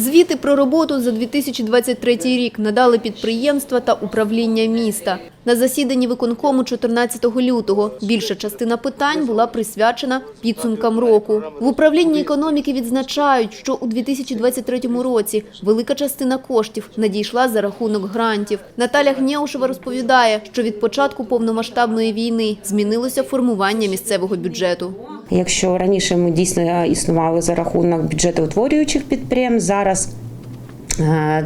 Звіти про роботу за 2023 рік надали підприємства та управління міста. На засіданні виконкому 14 лютого більша частина питань була присвячена підсумкам року. В управлінні економіки відзначають, що у 2023 році велика частина коштів надійшла за рахунок грантів. Наталя Гнєушева розповідає, що від початку повномасштабної війни змінилося формування місцевого бюджету. Якщо раніше ми дійсно існували за рахунок бюджетоутворюючих підприємств, зараз palabras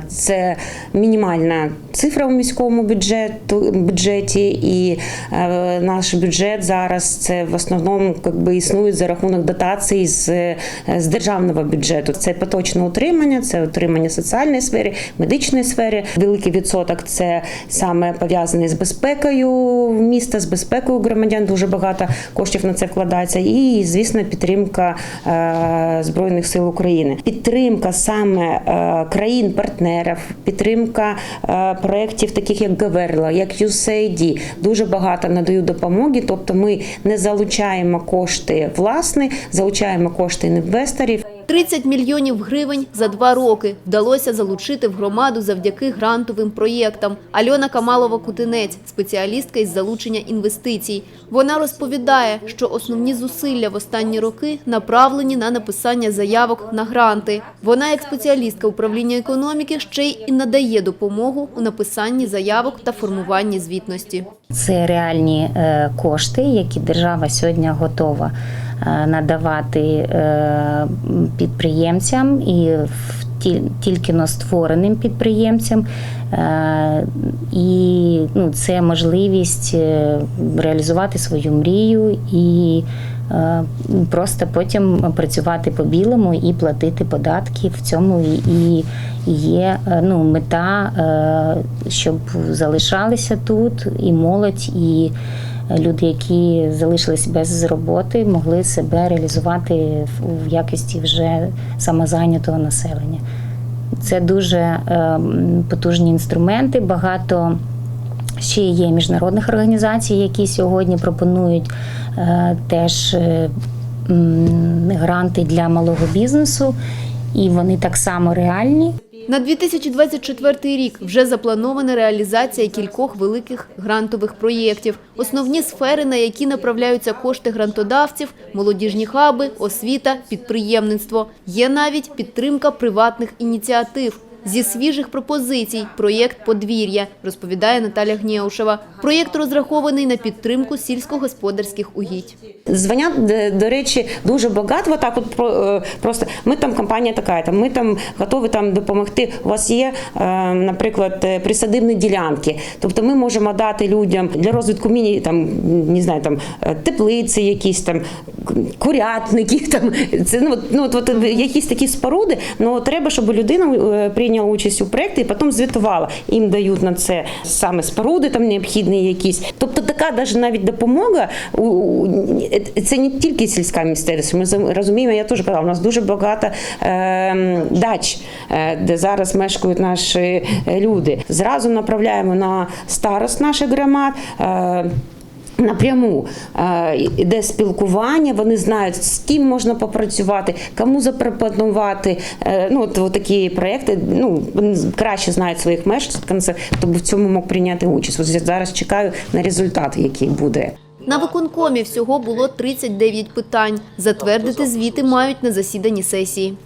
це мінімальна цифра у міському бюджету, бюджеті, і е, наш бюджет зараз це в основному якби, існує за рахунок дотацій з, е, з державного бюджету. Це поточне утримання, це утримання соціальної сфери, медичної сфери. Великий відсоток це саме пов'язаний з безпекою міста, з безпекою громадян. Дуже багато коштів на це вкладається. І, звісно, підтримка е, Збройних сил України. Підтримка саме е, країн-партнерів, підтримка е, проєктів, таких як Гаверла, як USAID, дуже багато надають допомоги. Тобто ми не залучаємо кошти власні, залучаємо кошти інвесторів. 30 мільйонів гривень за два роки вдалося залучити в громаду завдяки грантовим проєктам. Альона Камалова-Кутинець – спеціалістка із залучення інвестицій. Вона розповідає, що основні зусилля в останні роки направлені на написання заявок на гранти. Вона, як спеціалістка управління економіки, ще й надає допомогу у написанні заявок та формуванні звітності. Це реальні е, кошти, які держава сьогодні готова е, надавати е, підприємцям і тільки но створеним підприємцям. І ну, це можливість реалізувати свою мрію і просто потім працювати по білому і платити податки. В цьому і є е, ну, мета, е, щоб залишалися тут і молодь, і люди, які залишились без роботи, могли себе реалізувати в- якості вже самозайнятого населення. Це дуже е, потужні інструменти. Багато ще є міжнародних організацій, які сьогодні пропонують теж гранти для малого бізнесу, і вони так само реальні. На 2024 рік вже запланована реалізація кількох великих грантових проєктів. Основні сфери, на які направляються кошти грантодавців – молодіжні хаби, освіта, підприємництво. Є навіть підтримка приватних ініціатив. Зі свіжих пропозицій – проєкт «Подвір'я», розповідає Наталя Гнєушева. Проєкт розрахований на підтримку сільськогосподарських угідь. Д- до речі, дуже багато. Так, от е, просто ми там компанія така, там ми там готові там допомогти. У вас є, е, наприклад, е, присадибні ділянки. Тобто ми можемо дати людям для розвитку міні там не знаю, там теплиці, якісь там курятники. Там це ну, ну от, от якісь такі споруди. Ну треба, щоб людина е, прийняла участь у проєкті і потім звітувала. Їм дають на це саме споруди, там необхідні якісь. Тобто така навіть допомога у- це не тільки сільська місцевість. Ми розуміємо, я теж казала, у нас дуже багато е, дач, е, де зараз мешкають наші е, люди. Зразу направляємо на старост наших громад. Е, Напряму е, іде спілкування, вони знають, з ким можна попрацювати, кому запропонувати. Е, Ну, от, такі проекти ну, вони краще знають своїх мешканців, хто б в цьому мог прийняти участь. Ось я зараз чекаю на результат, який буде. На виконкомі всього було 39 питань. Затвердити звіти мають на засіданні сесії.